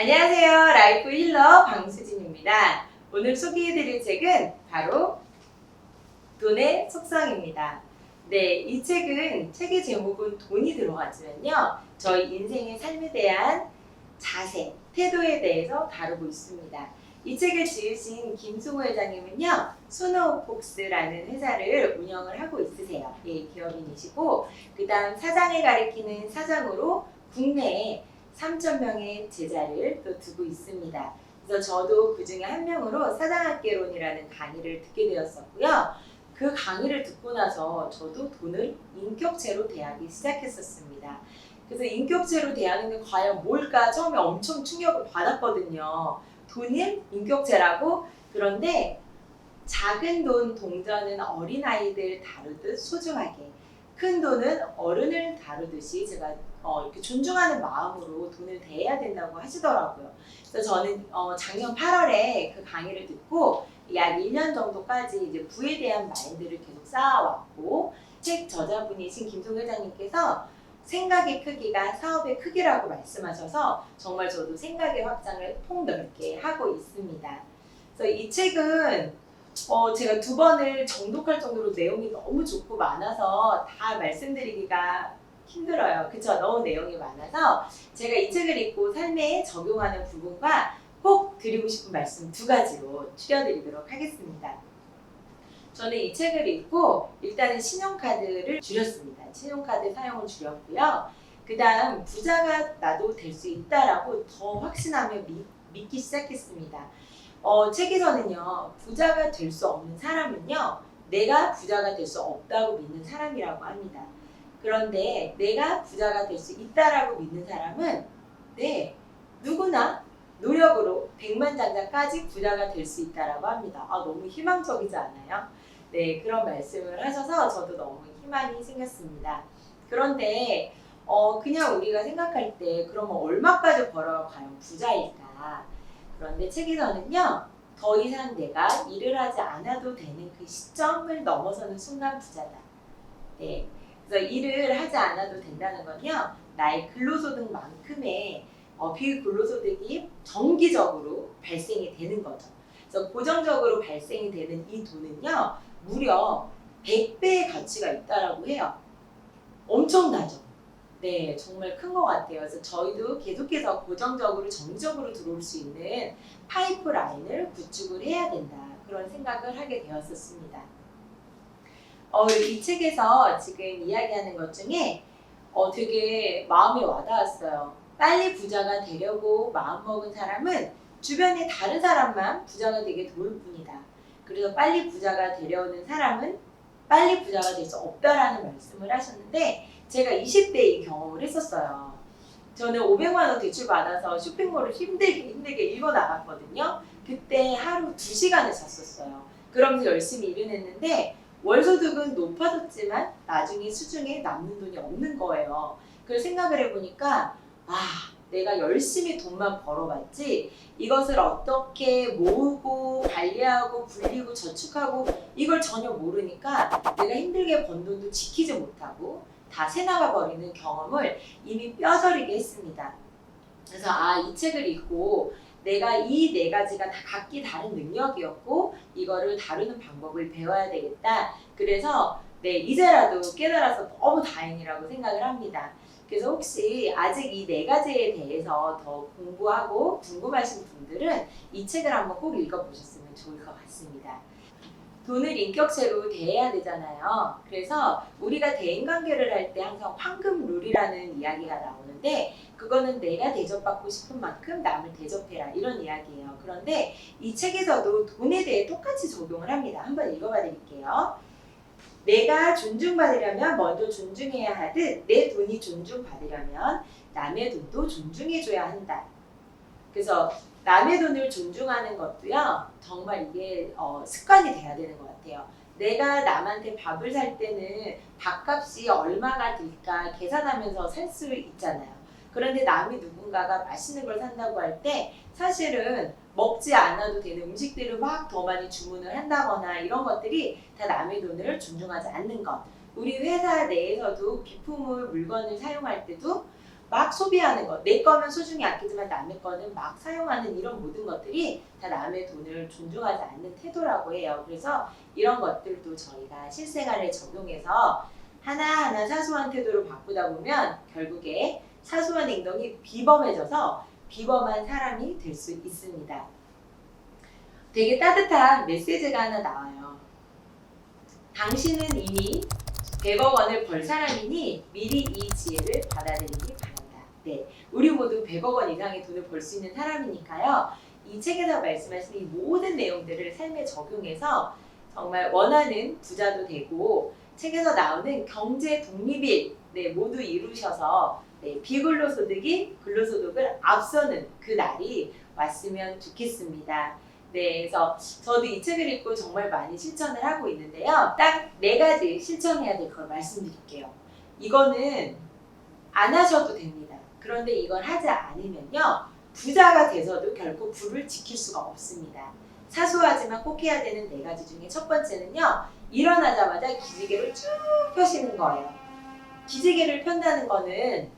안녕하세요. 라이프 힐러 방수진입니다. 오늘 소개해드릴 책은 바로 돈의 속성입니다. 네, 이 책은 책의 제목은 돈이 들어가지만요. 저희 인생의 삶에 대한 자세, 태도에 대해서 다루고 있습니다. 이 책을 지으신 김승호 회장님은요, 소노폭스라는 회사를 운영을 하고 있으세요. 예, 기업인이시고, 그 다음 사장을 가리키는 사장으로 국내에 3,000명의 제자를 또 두고 있습니다. 그래서 저도 그 중에 한 명으로 사장학개론이라는 강의를 듣게 되었었고요. 그 강의를 듣고 나서 저도 돈을 인격체로 대하기 시작했었습니다. 그래서 인격체로 대하는 게 과연 뭘까 처음에 엄청 충격을 받았거든요. 돈은 인격체라고 그런데 작은 돈 동전은 어린아이들 다루듯 소중하게 큰 돈은 어른을 다루듯이 제가 어, 이렇게 존중하는 마음으로 돈을 대해야 된다고 하시더라고요. 그래서 저는 어, 작년 8월에 그 강의를 듣고 약 1년 정도까지 이제 부에 대한 마인드를 계속 쌓아왔고 책 저자분이신 김송 회장님께서 생각의 크기가 사업의 크기라고 말씀하셔서 정말 저도 생각의 확장을 폭넓게 하고 있습니다. 그래서 이 책은 어, 제가 두 번을 정독할 정도로 내용이 너무 좋고 많아서 다 말씀드리기가 힘들어요. 그쵸? 너무 내용이 많아서 제가 이 책을 읽고 삶에 적용하는 부분과 꼭 드리고 싶은 말씀 두 가지로 추려드리도록 하겠습니다. 저는 이 책을 읽고 일단은 신용카드를 줄였습니다. 신용카드 사용을 줄였고요. 그 다음 부자가 나도 될 수 있다라고 더 확신하며 믿, 믿기 시작했습니다. 어, 책에서는요, 부자가 될 수 없는 사람은요, 내가 부자가 될 수 없다고 믿는 사람이라고 합니다. 그런데 내가 부자가 될 수 있다라고 믿는 사람은 네, 누구나 노력으로 백만장자까지 부자가 될 수 있다라고 합니다. 아, 너무 희망적이지 않아요? 네, 그런 말씀을 하셔서 저도 너무 희망이 생겼습니다. 그런데 어, 그냥 우리가 생각할 때 그러면 얼마까지 과연 부자일까? 그런데 책에서는요, 더 이상 내가 일을 하지 않아도 되는 그 시점을 넘어서는 순간 부자다. 네. 그래서 일을 하지 않아도 된다는 건요, 나의 근로소득만큼의 어, 비근로소득이 정기적으로 발생이 되는 거죠. 그래서 고정적으로 발생이 되는 이 돈은요, 무려 100배의 가치가 있다라고 해요. 엄청나죠? 네, 정말 큰 것 같아요. 그래서 저희도 계속해서 고정적으로 정적으로 들어올 수 있는 파이프 라인을 구축을 해야 된다. 그런 생각을 하게 되었었습니다. 어, 이 책에서 지금 이야기하는 것 중에 어, 되게 마음이 와닿았어요. 빨리 부자가 되려고 마음먹은 사람은 주변에 다른 사람만 부자가 되게 도울 뿐이다. 그래서 빨리 부자가 되려는 사람은 빨리 부자가 될 수 없다라는 말씀을 하셨는데 제가 20대 이 경험을 했었어요. 저는 500만 원 대출 받아서 쇼핑몰을 힘들게 힘들게 읽어 나갔거든요. 그때 하루 2시간을 잤었어요. 그러면서 열심히 일을 했는데 월소득은 높아졌지만 나중에 수중에 남는 돈이 없는 거예요. 그걸 생각을 해보니까 아 내가 열심히 돈만 벌어봤지 이것을 어떻게 모으고 관리하고 불리고 저축하고 이걸 전혀 모르니까 내가 힘들게 번 돈도 지키지 못하고 다 새나가 버리는 경험을 이미 뼈저리게 했습니다. 그래서 아 이 책을 읽고 내가 이 네 가지가 다 각기 다른 능력이었고 이거를 다루는 방법을 배워야 되겠다. 그래서 네 이제라도 깨달아서 너무 다행이라고 생각을 합니다. 그래서 혹시 아직 이 네 가지에 대해서 더 공부하고 궁금하신 분들은 이 책을 한번 꼭 읽어보셨으면 좋을 것 같습니다. 돈을 인격체로 대해야 되잖아요. 그래서 우리가 대인 관계를 할 때 항상 황금 룰이라는 이야기가 나오는데 그거는 내가 대접받고 싶은 만큼 남을 대접해라 이런 이야기예요. 그런데 이 책에서도 돈에 대해 똑같이 적용을 합니다. 한번 읽어봐 드릴게요. 내가 존중받으려면 먼저 존중해야 하듯 내 돈이 존중받으려면 남의 돈도 존중해줘야 한다. 그래서 남의 돈을 존중하는 것도요 정말 이게 어, 습관이 돼야 되는 것 같아요. 내가 남한테 밥을 살 때는 밥값이 얼마가 들까 계산하면서 살 수 있잖아요. 그런데 남이 누군가가 맛있는 걸 산다고 할 때 사실은 먹지 않아도 되는 음식들을 막 더 많이 주문을 한다거나 이런 것들이 다 남의 돈을 존중하지 않는 것. 우리 회사 내에서도 비품을 물건을 사용할 때도 막 소비하는 것, 내 거면 소중히 아끼지만 남의 거는 막 사용하는 이런 모든 것들이 다 남의 돈을 존중하지 않는 태도라고 해요. 그래서 이런 것들도 저희가 실생활에 적용해서 하나하나 사소한 태도를 바꾸다 보면 결국에 사소한 행동이 비범해져서 비범한 사람이 될 수 있습니다. 되게 따뜻한 메시지가 하나 나와요. 당신은 이미 100억 원을 벌 사람이니 미리 이 지혜를 받아들이기 바란다. 네, 우리 모두 100억 원 이상의 돈을 벌 수 있는 사람이니까요. 이 책에서 말씀하신 이 모든 내용들을 삶에 적용해서 정말 원하는 부자도 되고 책에서 나오는 경제 독립일 네, 모두 이루셔서 네, 비근로 소득이 근로 소득을 앞서는 그 날이 왔으면 좋겠습니다. 네, 그래서 저도 이 책을 읽고 정말 많이 실천을 하고 있는데요. 딱 네 가지 실천해야 될 걸 말씀드릴게요. 이거는 안 하셔도 됩니다. 그런데 이걸 하지 않으면요. 부자가 돼서도 결코 부를 지킬 수가 없습니다. 사소하지만 꼭 해야 되는 네 가지 중에 첫 번째는요. 일어나자마자 기지개를 쭉 펴시는 거예요. 기지개를 편다는 거는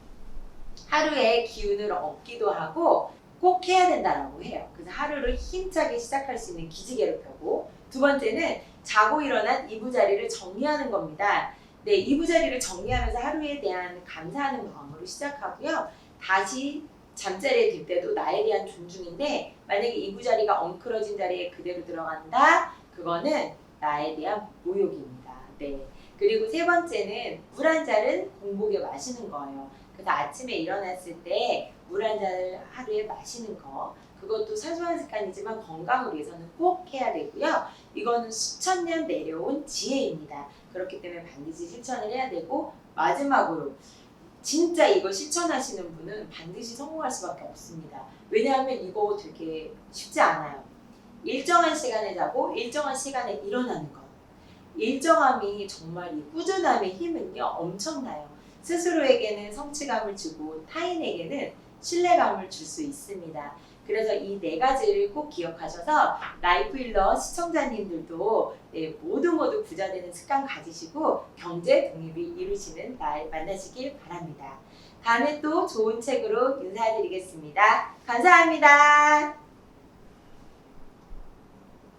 하루에 기운을 얻기도 하고 꼭 해야 된다라고 해요. 그래서 하루를 힘차게 시작할 수 있는 기지개를 펴고 두 번째는 자고 일어난 이부자리를 정리하는 겁니다. 네, 이부자리를 정리하면서 하루에 대한 감사하는 마음으로 시작하고요. 다시 잠자리에 들 때도 나에 대한 존중인데 만약에 이부자리가 엉클어진 자리에 그대로 들어간다? 그거는 나에 대한 모욕입니다. 네. 그리고 세 번째는 물 한 잔은 공복에 마시는 거예요. 그래서 아침에 일어났을 때 물 한 잔을 하루에 마시는 거 그것도 사소한 습관이지만 건강을 위해서는 꼭 해야 되고요. 이거는 수천 년 내려온 지혜입니다. 그렇기 때문에 반드시 실천을 해야 되고 마지막으로 진짜 이거 실천하시는 분은 반드시 성공할 수밖에 없습니다. 왜냐하면 이거 되게 쉽지 않아요. 일정한 시간에 자고 일정한 시간에 일어나는 것. 일정함이 정말 이 꾸준함의 힘은요 엄청나요. 스스로에게는 성취감을 주고 타인에게는 신뢰감을 줄 수 있습니다. 그래서 이 네 가지를 꼭 기억하셔서 라이프 힐러 시청자님들도 네, 모두 모두 부자 되는 습관 가지시고 경제 독립이 이루시는 날 만나시길 바랍니다. 다음에 또 좋은 책으로 인사드리겠습니다. 감사합니다.